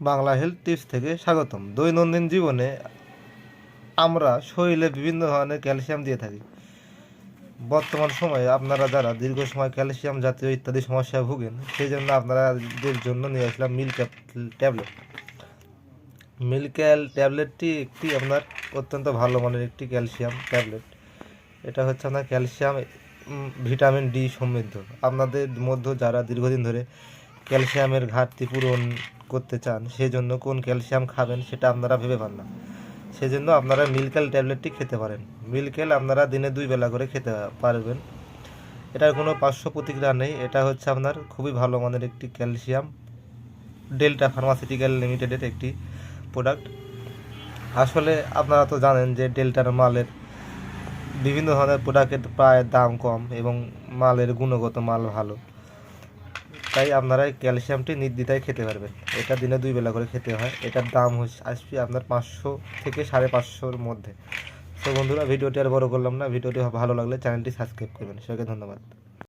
Bangla health tips থেকে স্বাগতম। দৈনন্দিন জীবনে আমরা শরীরে বিভিন্ন ধরনের ক্যালসিয়াম দিয়ে থাকি। বর্তমান সময়ে আপনারা যারা দীর্ঘ সময় ক্যালসিয়াম জাতীয় ইত্যাদি সমস্যায় ভুগেন, সেই জন্য আপনারাদের জন্য নিয়ে আসলাম মিল্ক ট্যাবলেট মিল্ক্যাল ট্যাবলেটটি একটি আপনার অত্যন্ত ভালো মানের একটি ক্যালসিয়াম ট্যাবলেট এটা হচ্ছে আপনার ক্যালসিয়াম ভিটামিন ডি সমৃদ্ধ। আপনাদের মধ্যে যারা দীর্ঘদিন ধরে ক্যালসিয়ামের ঘাটতি পূরণ করতে চান সেই জন্য কোন ক্যালসিয়াম খাবেন সেটা আপনারা ভেবে পান না। সেজন্য আপনারা মিল্কেল ট্যাবলেটটি খেতে পারেন। মিল্কেল আপনারা দিনে দুই বেলা করে খেতে পারবেন। এটার কোনো পার্শ্ব প্রতিক্রিয়া নেই। এটা হচ্ছে আপনার খুবই ভালো মানের একটি ক্যালসিয়াম। ডেল্টা ফার্মাসিউটিক্যাল লিমিটেডের একটি প্রোডাক্ট। আসলে আপনারা তো জানেন যে ডেল্টার মালের বিভিন্ন ধরনের প্রোডাক্টের প্রায় দাম কম এবং মালের গুণগত মাল ভালো। তাই আপনারা ক্যালসিয়ামটি নির্দ্বিধায় খেতে পারবেন। এটা দিনে দুই বেলা করে খেতে হয়। এটার দাম আসবে আপনার পাঁচশো থেকে সাড়ে পাঁচশোর মধ্যে। তো বন্ধুরা, ভিডিওটি আর বড় করলাম না। ভিডিওটি ভালো লাগলে চ্যানেলটি সাবস্ক্রাইব করবেন। সবাইকে ধন্যবাদ।